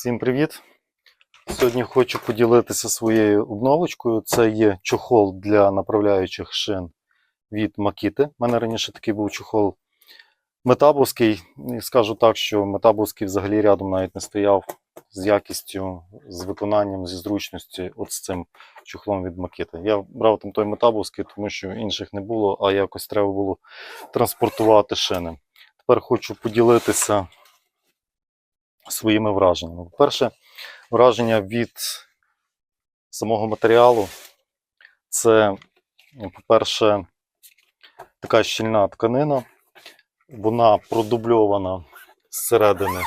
Всім привіт! Сьогодні хочу поділитися своєю обновочкою. Це є чохол для направляючих шин від Makita. У мене раніше такий був чохол метабовський. І скажу так, що метабовський взагалі рядом навіть не стояв з якістю, з виконанням, зі зручністю от з цим чохлом від Makita. Я брав там той метабовський, тому що інших не було, а якось треба було транспортувати шини. Тепер хочу поділитися своїми враженнями. По-перше, враження від самого матеріалу це, по-перше, така щільна тканина, вона продубльована зсередини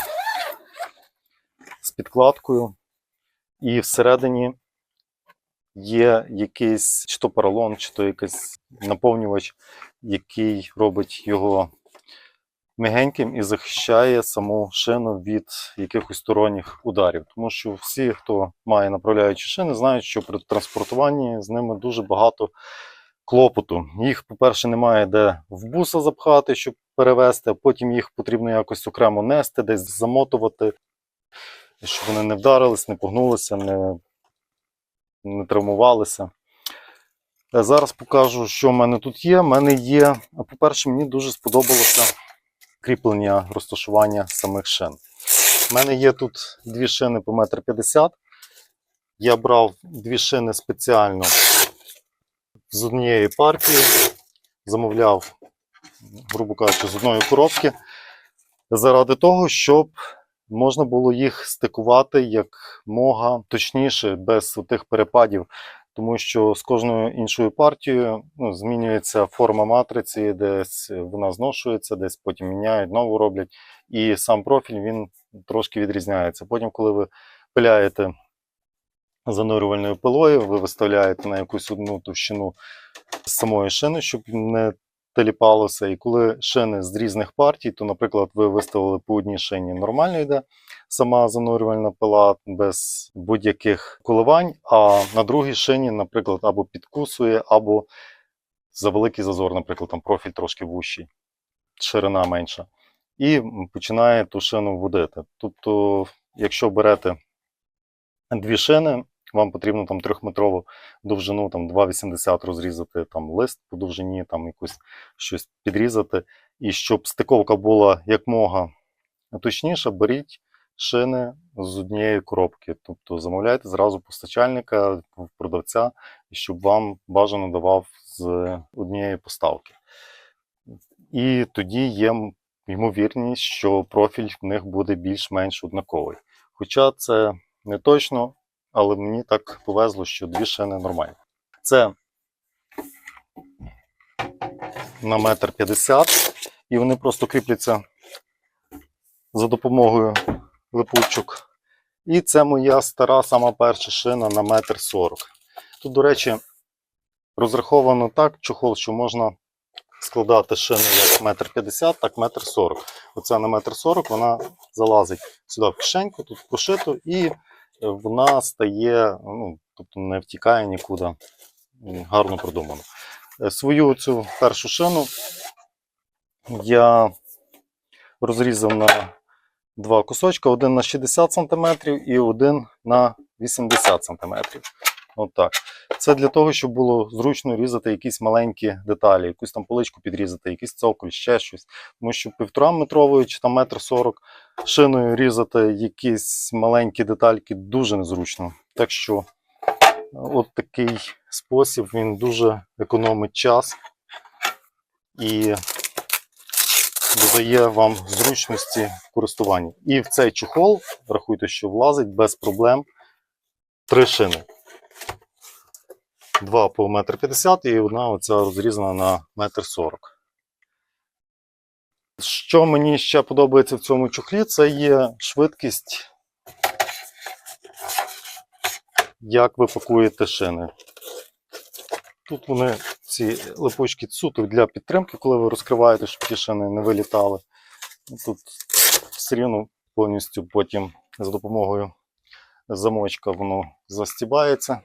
з підкладкою, і всередині є якийсь чи то поролон, чи то якийсь наповнювач, який робить його м'ягеньким і захищає саму шину від якихось сторонніх ударів. Тому що всі, хто має направляючі шини, знають, що при транспортуванні з ними дуже багато клопоту. Їх, по-перше, немає де в буса запхати, щоб перевезти, а потім їх потрібно якось окремо нести, десь замотувати, щоб вони не вдарились, не погнулися, не, не травмувалися. Е, Зараз покажу, що в мене тут є. У мене є, по-перше, мені дуже сподобалося кріплення розташування самих шин. У мене є тут дві шини по 1,50 м. Я брав дві шини спеціально з однієї партії, замовляв, грубо кажучи, з одної коробки, заради того, щоб можна було їх стикувати як мога точніше, без тих перепадів тому що з кожною іншою партією ну, змінюється форма матриці, десь вона зношується, десь потім міняють, нову роблять. І сам профіль він трошки відрізняється. Потім, коли ви пиляєте занурювальною пилою, ви виставляєте на якусь одну товщину самої шини, щоб не теліпалося. І коли шини з різних партій, то, наприклад, ви виставили по одній шині нормально йде сама занурювальна пила без будь-яких коливань, а на другій шині, наприклад, або підкусує, або за великий зазор, наприклад, там профіль трошки вущий, ширина менша. І починає ту шину водити. Тобто, якщо берете дві шини, вам потрібно там трьохметрову довжину, там 2,80 розрізати там лист по довжині, там якусь щось підрізати. І щоб стиковка була якмога точніша, беріть шини з однієї коробки. Тобто замовляйте зразу постачальника, продавця, щоб вам бажано давав з однієї поставки. І тоді є ймовірність, що профіль в них буде більш-менш однаковий. Хоча це не точно, але мені так повезло, що дві шини нормальні. Це на метр п'ятдесят, і вони просто кріпляться за допомогою липучок. І це моя стара, сама перша шина на метр сорок. Тут, до речі, розраховано так, чохол, що можна складати шини як метр п'ятдесят, так метр сорок. Оця на метр сорок вона залазить сюди в кишеньку, тут прошито, і вона стає, ну, тобто не втікає нікуди. Гарно продумано. Е, Свою цю першу шину я розрізав на два кусочка, один на 60 см і один на 80 см. От. Це для того, щоб було зручно різати якісь маленькі деталі, якусь там поличку підрізати, якийсь цоколь, ще щось. Тому що півтора метровою чи там метр сорок шиною різати якісь маленькі детальки дуже незручно. Так що от такий спосіб він дуже економить час і додає вам зручності в користуванні. І в цей чохол, рахуйте, що влазить без проблем три шини. Два по 1,50 м і одна оця розрізана на 1,40 м. Що мені ще подобається в цьому чохлі, це є швидкість, як ви пакуєте шини. Тут вони, ці липучки суто для підтримки, коли ви розкриваєте, щоб ті шини не вилітали. Тут все рівно повністю потім за допомогою замочка воно застібається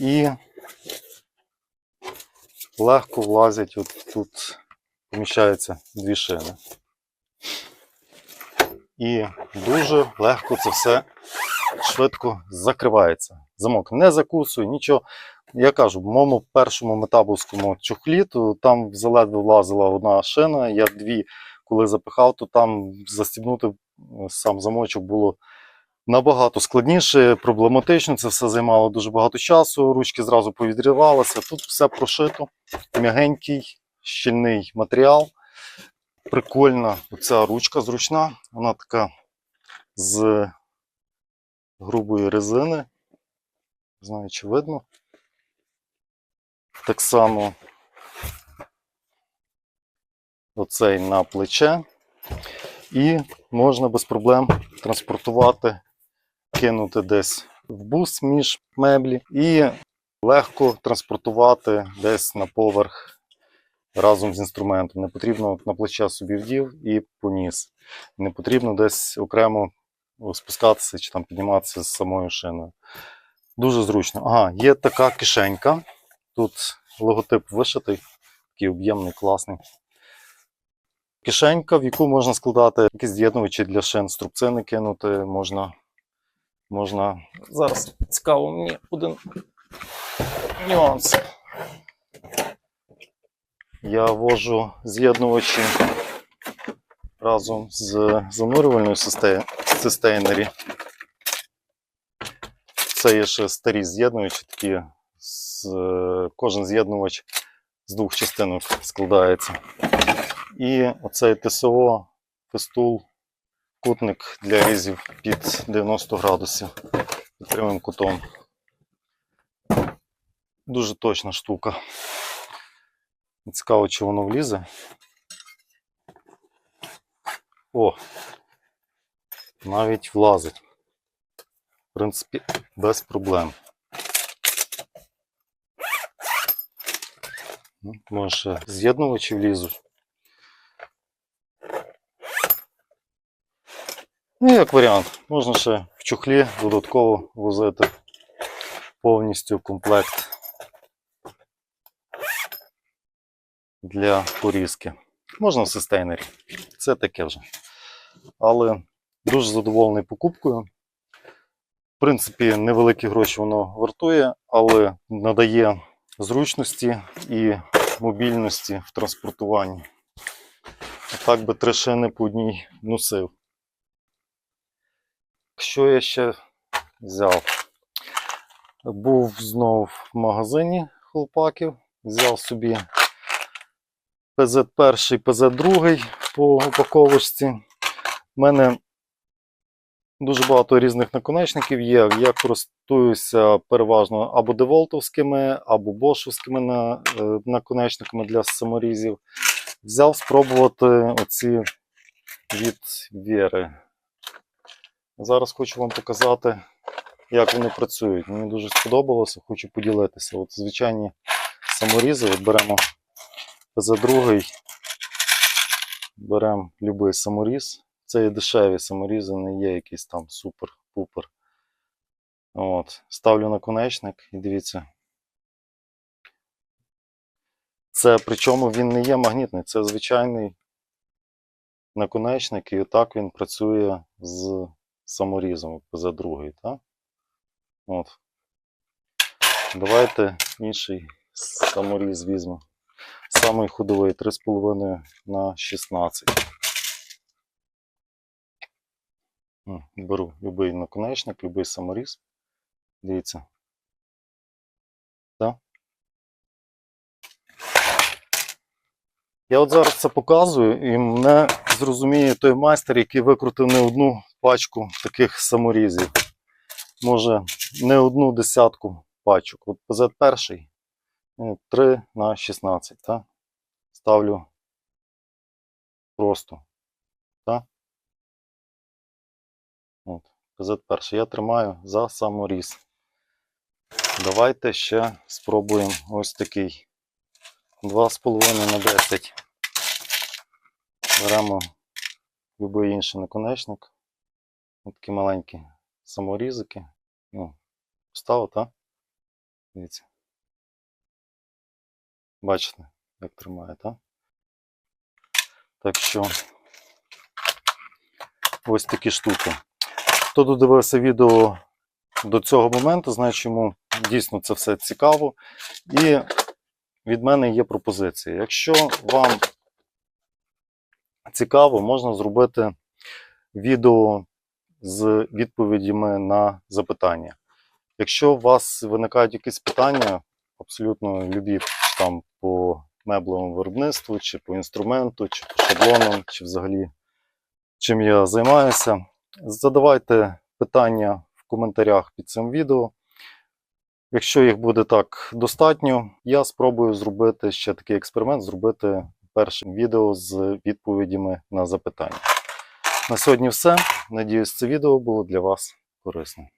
і легко влазять от тут поміщаються дві шини. і дуже легко це все швидко закривається. Замок не закусує, нічого. Я кажу, в моєму першому метабовському чохлі, то там заледве влазила одна шина. Я дві, коли запихав, то там застібнути е, сам замочок було набагато складніше, проблематично. Це все займало дуже багато часу. Ручки зразу повідрівалися. Тут все прошито, м'ягенький, щільний матеріал. Прикольна оця ручка зручна. Вона така з грубої резини. Не знаю, чи видно. Так само оцей на плече. І можна без проблем транспортувати, кинути десь в бус між меблі і легко транспортувати десь на поверх разом з інструментом. Не потрібно на плече собі вдів і поніс. Не потрібно десь окремо спускатися чи там підніматися з самою шиною. Дуже зручно. Ага, є така кишенька. Тут логотип вишитий, такий об'ємний, класний. Кишенька, в яку можна складати якісь з'єднувачі для шин, струбцини кинути, можна. можна... Зараз цікаво мені один нюанс. Я ввожу з'єднувачі разом з занурювальною систейнері. Це є ще старі з'єднувачі, такі з, кожен з'єднувач з двох частинок складається. І оцей ТСО, фестул, кутник для різів під 90 градусів під прямим кутом. Дуже точна штука. Цікаво, чи воно влізе. О! Навіть влазить. В принципі, без проблем. Ну, Може, ще з'єднувачі влізуть. Ну, як варіант, можна ще в чохлі додатково возити повністю комплект для порізки. Можна в систейнері. Це таке вже. Але дуже задоволений покупкою. В принципі, невеликі гроші воно вартує, але надає зручності і мобільності в транспортуванні. Так би три шини по одній носив. Що я ще взяв? Був знов в магазині хлопаків, взяв собі PZ1, PZ2 по упаковочці. У мене дуже багато різних наконечників є. Я користуюся переважно або деволтовськими, або бошовськими е, наконечниками для саморізів. Взяв спробувати оці від Вєри. Зараз хочу вам показати, як вони працюють. Мені дуже сподобалося, хочу поділитися. От звичайні саморізи, от беремо за другий, беремо будь-який саморіз. Це є дешеві саморізи, не є якісь там супер-пупер. От. Ставлю наконечник і дивіться. Це причому він не є магнітний, це звичайний наконечник, і отак він працює з саморізом за другий. Так? От. Давайте інший саморіз візьмемо. Самий ходовий 3,5 на 16. Беру будь-який наконечник, будь-який саморіз. Дивіться. Так? Я от зараз це показую, і мене зрозуміє той майстер, який викрутив не одну пачку таких саморізів. Може, не одну десятку пачок. От PZ перший 3 на 16. Так? Ставлю просто. Так? От, PZ перший. Я тримаю за саморіз. Давайте ще спробуємо ось такий. 2,5 на 10. Беремо будь-який інший наконечник. Ось такі маленькі саморізики. Ну, поставив, так? Дивіться. Бачите, як тримає, так? Так що ось такі штуки. Хто додивився відео до цього моменту, значить йому дійсно це все цікаво. І від мене є пропозиція. Якщо вам цікаво, можна зробити відео з відповідями на запитання. Якщо у вас виникають якісь питання, абсолютно любі там по меблевому виробництву, чи по інструменту, чи по шаблонам, чи взагалі чим я займаюся, задавайте питання в коментарях під цим відео. Якщо їх буде так достатньо, я спробую зробити ще такий експеримент, зробити перше відео з відповідями на запитання. На сьогодні все. Надіюсь, це відео було для вас корисним.